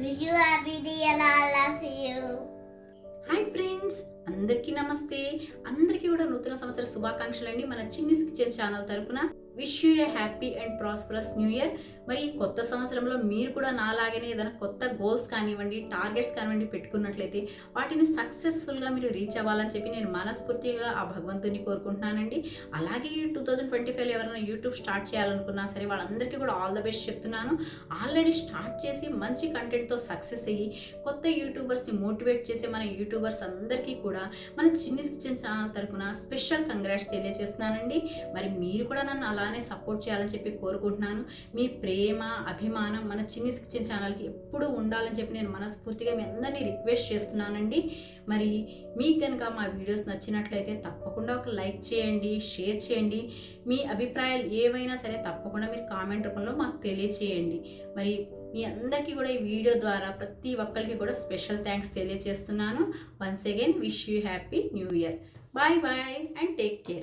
Wish you happy day hi friends అందరికీ నమస్తే. అందరికీ కూడా నూతన సంవత్సర శుభాకాంక్షలు అండి మన చిన్నిస్ కిచెన్ ఛానల్ తరపున. Wish you a happy and prosperous new year. మరి కొత్త సంవత్సరంలో మీరు కూడా నాలాగనే ఏదైనా కొత్త గోల్స్ కానివ్వండి టార్గెట్స్ కానివ్వండి పెట్టుకున్నట్లయితే వాటిని సక్సెస్ఫుల్గా మీరు రీచ్ అవ్వాలని చెప్పి నేను మనస్ఫూర్తిగా ఆ భగవంతుని కోరుకుంటున్నానండి. అలాగే టూ థౌజండ్ ట్వంటీ ఫైవ్లో ఎవరైనా యూట్యూబ్ స్టార్ట్ చేయాలనుకున్నా సరే వాళ్ళందరికీ కూడా ఆల్ ద బెస్ట్ చెప్తున్నాను. ఆల్రెడీ స్టార్ట్ చేసి మంచి కంటెంట్తో సక్సెస్ అయ్యి కొత్త యూట్యూబర్స్ని మోటివేట్ చేసే మన యూట్యూబర్స్ అందరికీ కూడా మన చిన్ని కిచెన్ ఛానల్ తరపున స్పెషల్ కంగ్రాట్స్ తెలియజేస్తున్నానండి. మరి మీరు కూడా నన్ను అలానే సపోర్ట్ చేయాలని చెప్పి కోరుకుంటున్నాను. మీ ప్రేమ అభిమానం మన చిన్ని కిచెన్ ఛానల్కి ఎప్పుడు ఉండాలని చెప్పి నేను మనస్ఫూర్తిగా మీ అందరినీ రిక్వెస్ట్ చేస్తున్నానండి. మరి మీకు కనుక మా వీడియోస్ నచ్చినట్లయితే తప్పకుండా ఒక లైక్ చేయండి షేర్ చేయండి. మీ అభిప్రాయాలు ఏవైనా సరే తప్పకుండా మీరు కామెంట్ రూపంలో మాకు తెలియచేయండి. మరి మీ అందరికీ కూడా ఈ వీడియో ద్వారా ప్రతి ఒక్కరికి కూడా స్పెషల్ థ్యాంక్స్ తెలియజేస్తున్నాను once again wish you happy new year. Bye bye and take care.